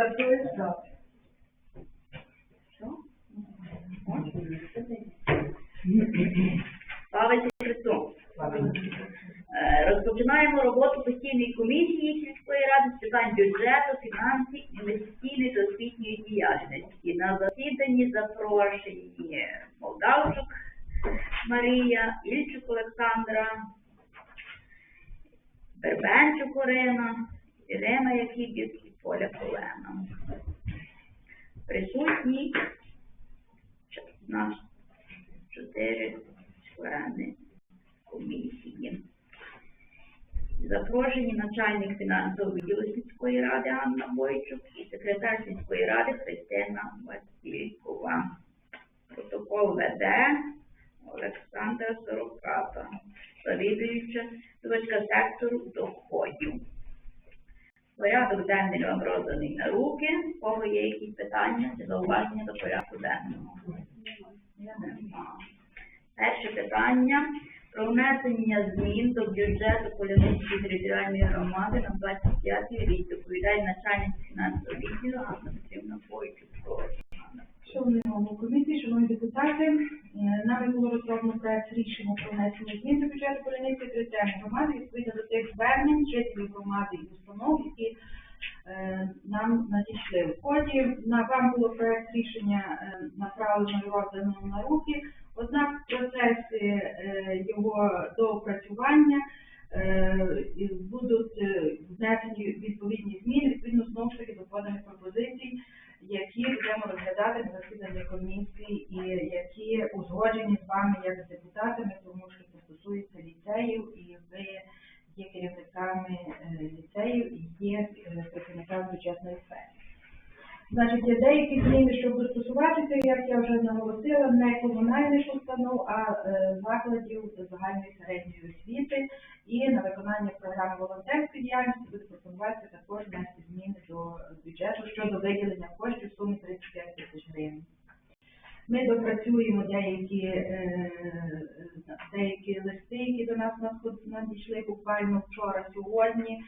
Стартує за. Слава Христу! Е, Розпочинаємо роботу постійної комісії сільської ради з питань бюджету, фінансів, інвестиційної та освітньої діяльності. На засіданні запрошені Молдавчук Марія, Ільчук Олександра, Бербенчук Орина, Ірина Якібіс Поля Колена. Присутні ч- наш чотири члени комісії. Запрошені начальник фінансового відділу сільської ради Анна Бойчук і секретар сільської ради Христина Василькова. Протокол веде Олександра Сороката, завідуюча точка сектору доходів. Порядок денний вам розданий на руки. У кого є якісь питання чи зауваження до порядку денного? Перше питання про внесення змін до бюджету Полянської територіальної громади на 25 рік. Доповідає начальник фінансового відділу Анна Петрівна Бойчук. Шановні голови комісії, шановні депутати, е, нами було розроблено проект рішення про внесення змін до бюджету Полянської територіальної громади відповідно до тих звернень жителів громади і установ, нам надійшли. В ході на вам було проект рішення е, направлено і роздано на руки, однак в процесі е, його доопрацювання е, будуть е, внесені відповідні зміни, відповідно знову ж таки до поданих пропозицій, які будемо розглядати на засіданні комісії і які узгоджені з вами як з депутатами, тому що це стосується ліцеїв і ви є керівниками е, ліцеїв і є е, працівниками бюджетної сфери. Значить, є деякі зміни, що будуть стосуватися, як я вже наголосила, не комунальних установ, а е, закладів загальної середньої освіти. І на виконання програми волонтерської діяльності буде пропонуватися також внести зміни до бюджету щодо виділення коштів в сумі 35 тисяч гривень. Ми допрацюємо деякі, е, деякі листи, які до нас надійшли буквально вчора, сьогодні,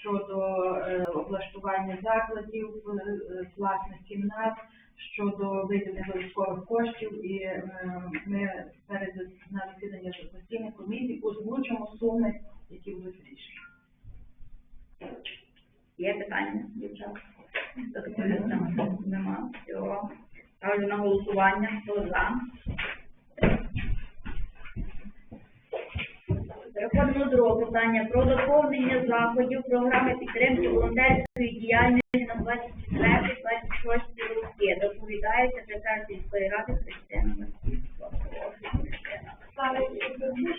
щодо е, облаштування закладів, е, власних кімнат, щодо виділення додаткових коштів, і е, ми перед на засіданні постійних комісій озвучимо суми, які будуть вирішені. Є питання, дівчата? Нема. Всього. Ставлю на голосування. Хто за? Переходимо до другого питання про доповнення заходів програми підтримки волонтерської діяльності на 24-26 роки. Доповідає секретар сільської ради Христина. Пане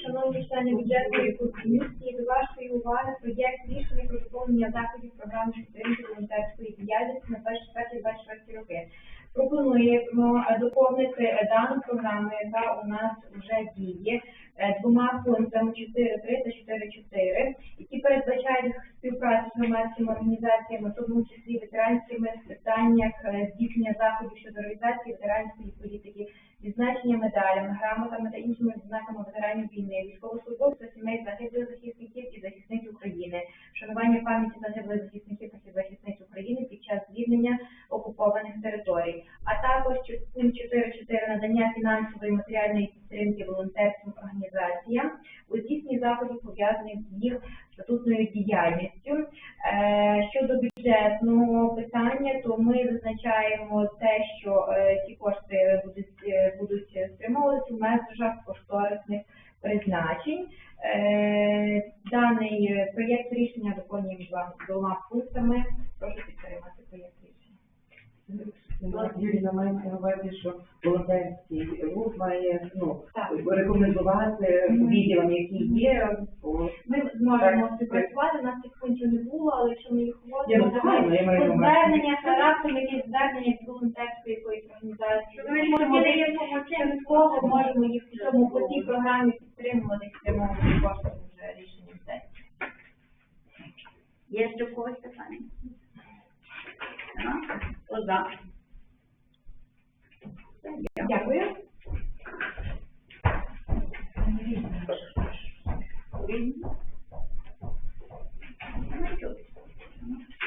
шановні члени бюджетної комісії, до вашої уваги проєкт рішення про доповнення заходів програми підтримки волонтерської діяльності на 24-26 роки. Пропонуємо е, доповнити е, дану програму, яка у нас вже діє, е, двома пунктами 4.3 та 4.4, які передбачають співпрацю з громадськими організаціями, в тому числі ветеранськими питаннях е, здійснення заходів щодо реалізації ветеранської політики, відзначення медалями, грамотами та іншими відзнаками ветеранів війни, військовослужбовців сімей загиблих захисників і захисниць України, вшанування пам'яті загиблих захисників та захисниць України під час звільнення окупованих територій, а також частин 4.4 надання фінансової і матеріальної підтримки волонтерським організаціям у здійсненні заходів пов'язаних з їх статутною діяльністю. Е, щодо бюджетного питання, то ми визначаємо те, що е, ці кошти будуть, е, будуть спрямовуватися в межах кошторисних призначень. Даний проєкт рішення доповнюємо два- двома пунктами. Прошу підтримати проєкт рішення. Юрій, мається на увазі, що волонтерський рух має ну, рекомендувати відділам, які є, Ми зможемо співпрацювати, у нас цих пунктів не було, але якщо ми їх вводимо, то ми звернення, характер, якісь звернення від волонтерської якоїсь організації. Ми їх частково можемо їх в цьому по цій програмі підтримувати, спрямовувати кошти вже рішенням сесії. Є ще когось питання? Хто за? Дякую.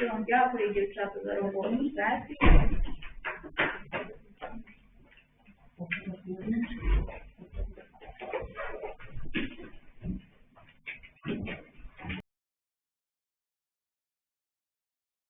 Ну, дякую, дівчата, за роботу